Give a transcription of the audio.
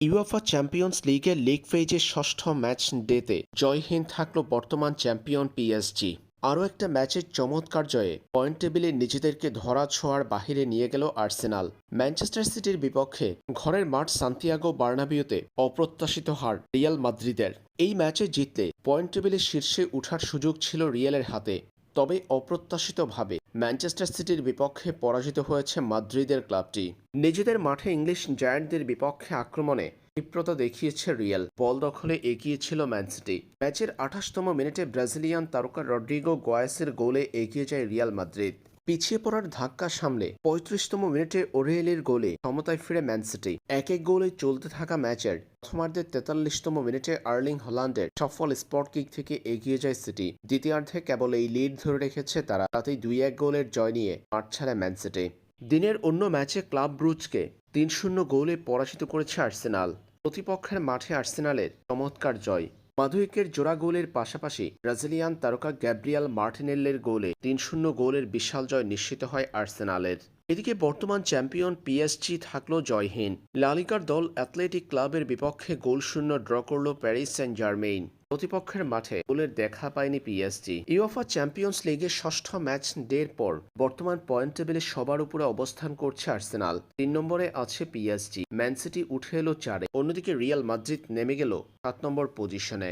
UEFA champions লিগের league ফেজের ষষ্ঠ ম্যাচ ডেতে জয়হীন থাকল বর্তমান চ্যাম্পিয়ন পিএসজি আরও একটা ম্যাচের চমৎকার জয়ে পয়েন্ট টেবিলে নিজেদেরকে ধরা ছোঁয়ার বাহিরে নিয়ে গেল আর্সেনাল ম্যানচেস্টার সিটির বিপক্ষে ঘরের মাঠ সান্তিয়াগো বার্নাবিওতে অপ্রত্যাশিত হার রিয়াল মাদ্রিদের এই ম্যাচে জিতলে পয়েন্ট টেবিলের শীর্ষে উঠার সুযোগ ছিল রিয়ালের হাতে, তবে অপ্রত্যাশিতভাবে ম্যানচেস্টার সিটির বিপক্ষে পরাজিত হয়েছে মাদ্রিদের ক্লাবটি। নিজেদের মাঠে ইংলিশ জায়ান্টদের বিপক্ষে আক্রমণে তীব্রতা দেখিয়েছে রিয়াল। বল দখলে এগিয়ে ছিল ম্যান সিটি। ম্যাচের আঠাশতম মিনিটে ব্রাজিলিয়ান তারকা রড্রিগো গোয়াসের গোলে এগিয়ে যায় রিয়াল মাদ্রিদ। পিছিয়ে পড়ার ধাক্কা সামলে পঁয়ত্রিশতম মিনিটে ওরিয়েলের গোলে সমতায় ফিরে ম্যান সিটি। এক এক গোলে চলতে থাকা ম্যাচের প্রথমার্ধের তেতাল্লিশতম মিনিটে আর্লিং হল্যান্ডের সফল স্পট কিক থেকে এগিয়ে যায় সিটি। দ্বিতীয়ার্ধে কেবল এই লিড ধরে রেখেছে তারা, তাতেই দুই এক গোলের জয় নিয়ে মাঠ ছাড়ে ম্যানসিটি দিনের অন্য ম্যাচে ক্লাব ব্রুজকে তিন শূন্য গোলে পরাজিত করেছে আর্সেনাল। প্রতিপক্ষের মাঠে আর্সেনালের চমৎকার জয়। মাধুইকের জোড়া গোলের পাশাপাশি ব্রাজিলিয়ান তারকা গ্যাব্রিয়াল মার্টিনেল্লের গোলে তিন শূন্য গোলের বিশাল জয় নিশ্চিত হয় আর্সেনালের। এদিকে বর্তমান চ্যাম্পিয়ন পিএসজি থাকল জয়হীন। লালিকার দল অ্যাথলেটিক ক্লাবের বিপক্ষে গোলশূন্য ড্র করল প্যারিস সেন্ট জার্মেইন প্রতিপক্ষের মাঠে গোলের দেখা পায়নি পিএসজি ইউএফা চ্যাম্পিয়ন্স লিগের ষষ্ঠ ম্যাচ ডের পর বর্তমান পয়েন্ট টেবিলে সবার উপরে অবস্থান করছে আর্সেনাল তিন নম্বরে আছে পিএসজি ম্যানসিটি উঠে এলো চারে। অন্যদিকে রিয়াল মাদ্রিদ নেমে গেল সাত নম্বর পজিশনে